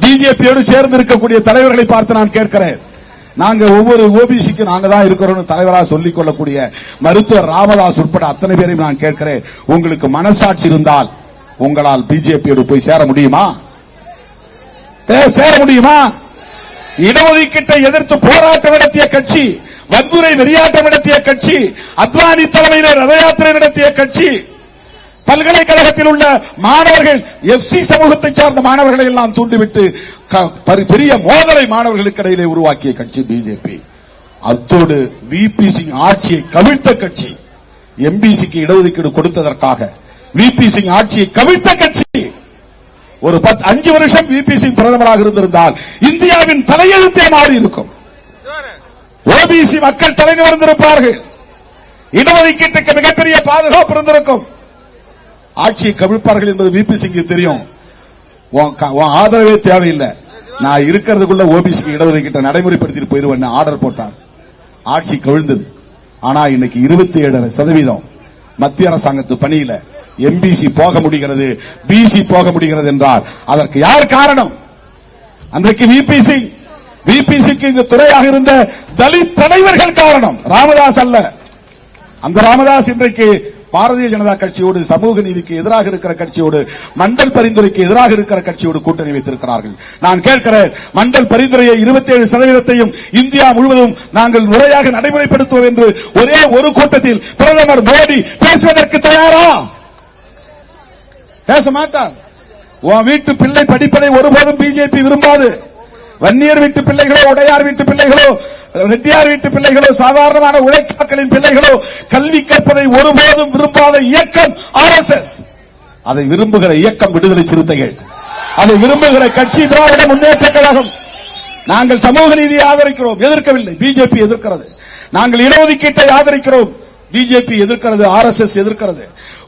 பிஜேபியோடு சேர்ந்து இருக்கக்கூடிய தலைவர்களை பார்த்து நான் கேட்கிறேன். நாங்க ஒவ்வொரு ஓபிசிக்கு நாங்க தான் இருக்கிறோம் தலைவராக சொல்லிக் கொள்ளக்கூடிய மருத்துவர் ராமதாஸ் உட்பட அத்தனை பேரையும் நான் கேட்கிறேன். உங்களுக்கு மனசாட்சி இருந்தால் உங்களால் பிஜேபியோடு போய் சேர முடியுமா? பே- சேர முடியுமா? இடஒதுக்கீட்டை எதிர்த்து போராட்டம் நடத்திய கட்சி வன்முறை வெறியாட்டம் நடத்திய கட்சி அத்வானி தலைமையில ரத யாத்திரை நடத்திய கட்சி பல்கலைக்கழகத்தில் உள்ள மாணவர்கள் எஃப்சி சமூகத்தை சார்ந்த மாணவர்களை எல்லாம் தூண்டிவிட்டு பெரிய மோதலை மாணவர்களுக்கு இடையிலே உருவாக்கிய கட்சி பிஜேபி அத்தோடு விபி சிங் ஆட்சியை கவிழ்த்த கட்சி எம்பிசிக்கு இடஒதுக்கீடு கொடுத்ததற்காக விபி சிங் ஆட்சியை கவிழ்த்த கட்சி. ஒரு பத்து அஞ்சு வருஷம் விபி சிங் பிரதமராக இருந்திருந்தால் இந்தியாவின் தலையெழுத்தே மாறி இருக்கும். ஓபிசி மக்கள் தலை நிமிர்ந்திருப்பார்கள். இடஒதுக்கீட்டுக்கு மிகப்பெரிய பாதுகாப்பு இருந்திருக்கும். ஆட்சியை கவிழ்ப்பார்கள் என்பது விபி சிங்கு தெரியும். உன் உன் ஆதரவே தேவையில்லை. நான் இருக்கிறதுக்குள்ள ஓபிசிக்கு இடஒதுக்கீட்டை நடைமுறைப்படுத்திட்டு போயிருவேன் ஆர்டர் போட்டார். ஆட்சி கவிழ்ந்தது. ஆனா இன்னைக்கு இருபத்தி ஏழு சதவீதம் மத்திய அரசாங்கத்து பணியில எம்பிசி போக முடிகிறது பிசி போக முடிகிறது என்றால் அதற்கு யார் காரணம்? அன்றைக்கு விபி சிங் விபி இங்கு துறையாக இருந்த தலித் தலைவர்கள் காரணம். ராமதாஸ் அல்ல. அந்த ராமதாஸ் இன்றைக்கு பாரதிய ஜனதா கட்சியோடு சமூக நீதிக்கு எதிராக இருக்கிற கட்சியோடு மண்டல் பரிந்துரைக்கு எதிராக இருக்கிற கட்சியோடு கூட்டணி வைத்திருக்கிறார்கள். நான் கேட்கிறேன் மண்டல் பரிந்துரையை 27% சதவீதத்தையும் இந்தியா முழுவதும் நாங்கள் முறையாக நடைமுறைப்படுத்துவோம் என்று ஒரே ஒரு கூட்டத்தில் பிரதமர் மோடி பேசுவதற்கு தயாரா? பேச மாட்டார். உன் வீட்டு பிள்ளை படிப்பதை ஒருபோதும் பிஜேபி விரும்பாது. வன்னியர் வீட்டு பிள்ளைகளோ உடையார் வீட்டு பிள்ளைகளோ ரெட்டியார் வீட்டு பிள்ளைகளோ சாதாரணமான உழைப்பாக்களின் பிள்ளைகளோ கல்வி கற்பதை ஒருபோதும் விரும்பாத இயக்கம் ஆர்எஸ்எஸ் அதை விரும்புகிற இயக்கம் விடுதலை சிறுத்தைகள். அதை விரும்புகிற கட்சி திராவிட முன்னேற்ற கழகம். நாங்கள் சமூக நீதியை ஆதரிக்கிறோம் எதிர்க்கவில்லை. பிஜேபி எதிர்க்கிறது. நாங்கள் இடஒதுக்கீட்டை ஆதரிக்கிறோம் பிஜேபி எதிர்க்கிறது ஆர் எஸ் எஸ் எதிர்க்கிறது.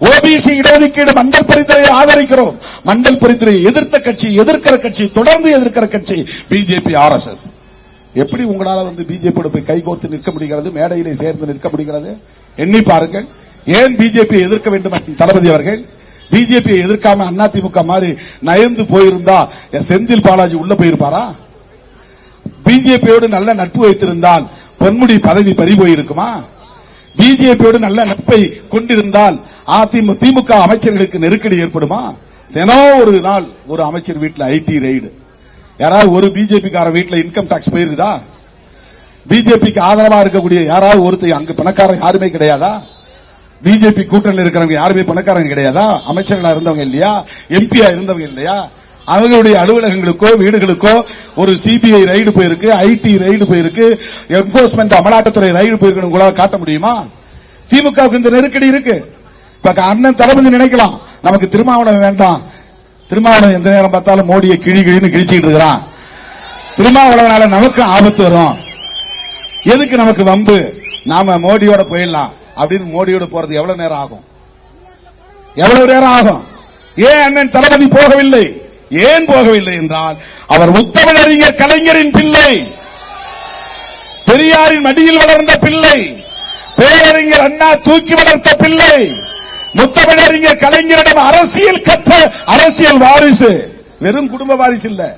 ஓபிசி இடஒதுக்கீடு மண்டல் பரிந்துரையை ஆதரிக்கிறோம். மண்டல் பரிந்துரையை எதிர்த்த கட்சி எதிர்க்கிற கட்சி தொடர்ந்து எதிர்க்கிற கட்சி பிஜேபி ஆர்எஸ்எஸ் எப்படி உங்களால் வந்து பிஜேபியோட போய் கைகோர்த்து நிற்க முடிகிறது? மேடையிலே சேர்ந்து நிற்க முடிகிறது? எண்ணி பாருங்கள். ஏன் பிஜேபியை எதிர்க்க வேண்டும் தளபதி அவர்கள்? பிஜேபியை எதிர்க்காம அதிமுக மாதிரி நயந்து போயிருந்தா செந்தில் பாலாஜி உள்ள போயிருப்பாரா? பிஜேபியோடு நல்ல நட்பு வைத்திருந்தால் பொன்முடி பதவி பறி போயிருக்குமா? பிஜேபியோடு நல்ல நட்பை கொண்டிருந்தால் அதிமுக திமுக அமைச்சர்களுக்கு நெருக்கடி ஏற்படுமா? தினம் ஒரு நாள் ஒரு அமைச்சர் வீட்டில் ஐடி ரெய்டு. யாராவது ஒரு பிஜேபி கார இன்கம் டாக்ஸ் போயிருக்குதா? பிஜேபிக்கு ஆதரவா இருக்கக்கூடிய யாராவது ஒருத்தர் அங்கு பணக்காரன் யாருமே கிடையாதா? பிஜேபி கூட்டணியில் இருக்கிறவங்க யாருமே பணக்காரங்க கிடையாதா? அமைச்சர்களா இருந்தவங்க இல்லையா? எம்பியா இருந்தவங்க இல்லையா? அவங்களுடைய அலுவலகங்களுக்கோ வீடுகளுக்கோ ஒரு சிபிஐ ரைடு போயிருக்கு ஐடி ரைடு போயிருக்கு என்போர்ஸ்மெண்ட் அமலாக்கத்துறை ரைடு போயிருக்கு உங்களால காட்ட முடியுமா? திமுகவுக்கு இந்த நெருக்கடி இருக்கு. இப்ப அண்ணன் தளபதி நினைக்கலாம். நமக்கு திருமாவளவன் வேண்டாம். திருமாவளவன் எந்த நேரம் பார்த்தாலும் மோடியை கிழி கிழின்னு கிழிச்சிட்டு இருக்கிறான். திருமாவளவனால நமக்கு ஆபத்து வரும். எதுக்கு நமக்கு வம்பு? நாம மோடியோட போயிடலாம். அப்படின்னு மோடியோட போறது எவ்வளவு நேரம் ஆகும்? எவ்வளவு நேரம் ஆகும்? ஏன் அண்ணன் தளபதி போகவில்லை? ஏன் போகவில்லை என்றால் அவர் முத்தமிழறிஞர் கலைஞரின் பிள்ளை. பெரியாரின் மடியில் வளர்ந்த பிள்ளை. பேரறிஞர் அண்ணா தூக்கி வளர்த்த பிள்ளை. முத்தமிழறிஞர் கலைஞரிடம் அரசியல் கற்ற அரசியல் வாரிசு. வெறும் குடும்ப வாரிசு இல்ல.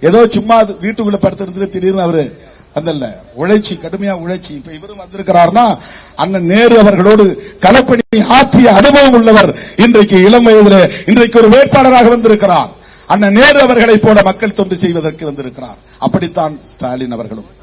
ஏதோ சும்மா வீட்டுக்குள்ள படுத்திருந்து திடீர்னு அவரு வந்தல்ல. உழைச்சி கடுமையா உழைச்சி இப்ப இவரும் வந்திருக்கிறார்னா அண்ணன் நேரு அவர்களோடு களப்பணி ஆற்றிய அனுபவம் உள்ளவர் இன்றைக்கு இளம் வயதிலே இன்றைக்கு ஒரு வேட்பாளராக வந்திருக்கிறார். அண்ணன் நேரு அவர்களை போல மக்கள் தொண்டு செய்வதற்கு வந்திருக்கிறார். அப்படித்தான் ஸ்டாலின் அவர்களும்.